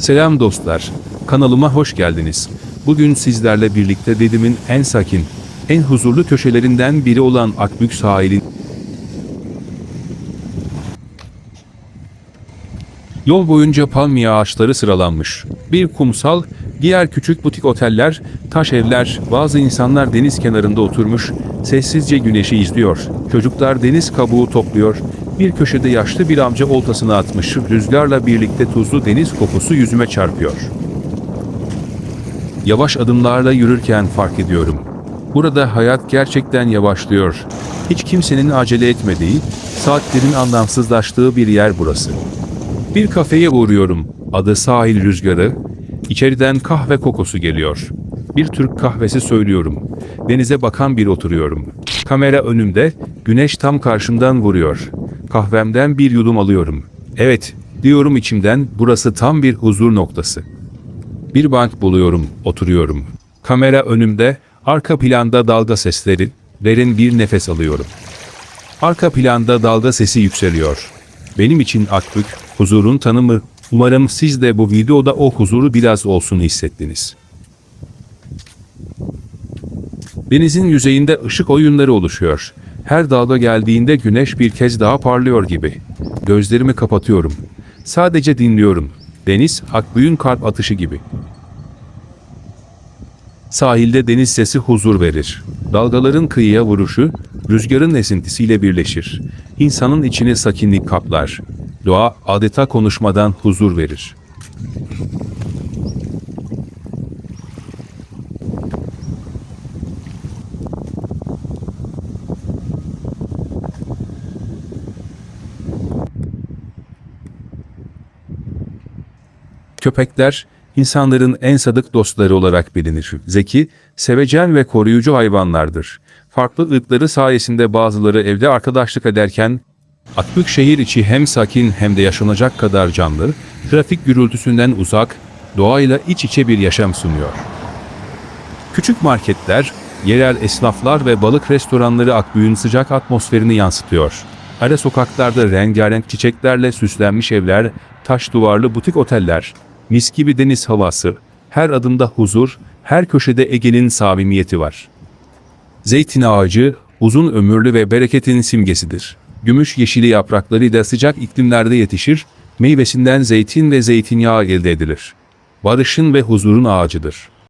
Selam dostlar, kanalıma hoş geldiniz. Bugün sizlerle birlikte dedimin en sakin, en huzurlu köşelerinden biri olan Akbük sahilin Yol boyunca palmiye ağaçları sıralanmış. Bir kumsal, diğer küçük butik oteller, taş evler, bazı insanlar deniz kenarında oturmuş, sessizce güneşi izliyor. Çocuklar deniz kabuğu topluyor. Bir köşede yaşlı bir amca oltasını atmış, rüzgarla birlikte tuzlu deniz kokusu yüzüme çarpıyor. Yavaş adımlarla yürürken fark ediyorum. Burada hayat gerçekten yavaşlıyor. Hiç kimsenin acele etmediği, saatlerin anlamsızlaştığı bir yer burası. Bir kafeye uğruyorum. Adı Sahil Rüzgarı. İçeriden kahve kokusu geliyor. Bir Türk kahvesi söylüyorum. Denize bakan bir oturuyorum. Kamera önümde, güneş tam karşımdan vuruyor. Kahvemden bir yudum alıyorum. Evet, diyorum içimden, burası tam bir huzur noktası. Bir bank buluyorum, oturuyorum. Kamera önümde, arka planda dalga sesleri, derin bir nefes alıyorum. Arka planda dalga sesi yükseliyor. Benim için Akbük, huzurun tanımı. Umarım siz de bu videoda o huzuru biraz olsun hissettiniz. Denizin yüzeyinde ışık oyunları oluşuyor. Her dalga geldiğinde güneş bir kez daha parlıyor gibi. Gözlerimi kapatıyorum. Sadece dinliyorum. Deniz, Akbük'ün kalp atışı gibi. Sahilde deniz sesi huzur verir. Dalgaların kıyıya vuruşu, rüzgarın esintisiyle birleşir. İnsanın içine sakinlik kaplar. Doğa adeta konuşmadan huzur verir. Köpekler, insanların en sadık dostları olarak bilinir. Zeki, sevecen ve koruyucu hayvanlardır. Farklı ırkları sayesinde bazıları evde arkadaşlık ederken, Akbük şehir içi hem sakin hem de yaşanacak kadar canlı, trafik gürültüsünden uzak, doğayla iç içe bir yaşam sunuyor. Küçük marketler, yerel esnaflar ve balık restoranları Akbük'ün sıcak atmosferini yansıtıyor. Ara sokaklarda rengarenk çiçeklerle süslenmiş evler, taş duvarlı butik oteller, mis gibi deniz havası, her adımda huzur, her köşede Ege'nin samimiyeti var. Zeytin ağacı, uzun ömürlü ve bereketin simgesidir. Gümüş yeşili yapraklarıyla sıcak iklimlerde yetişir, meyvesinden zeytin ve zeytinyağı elde edilir. Barışın ve huzurun ağacıdır.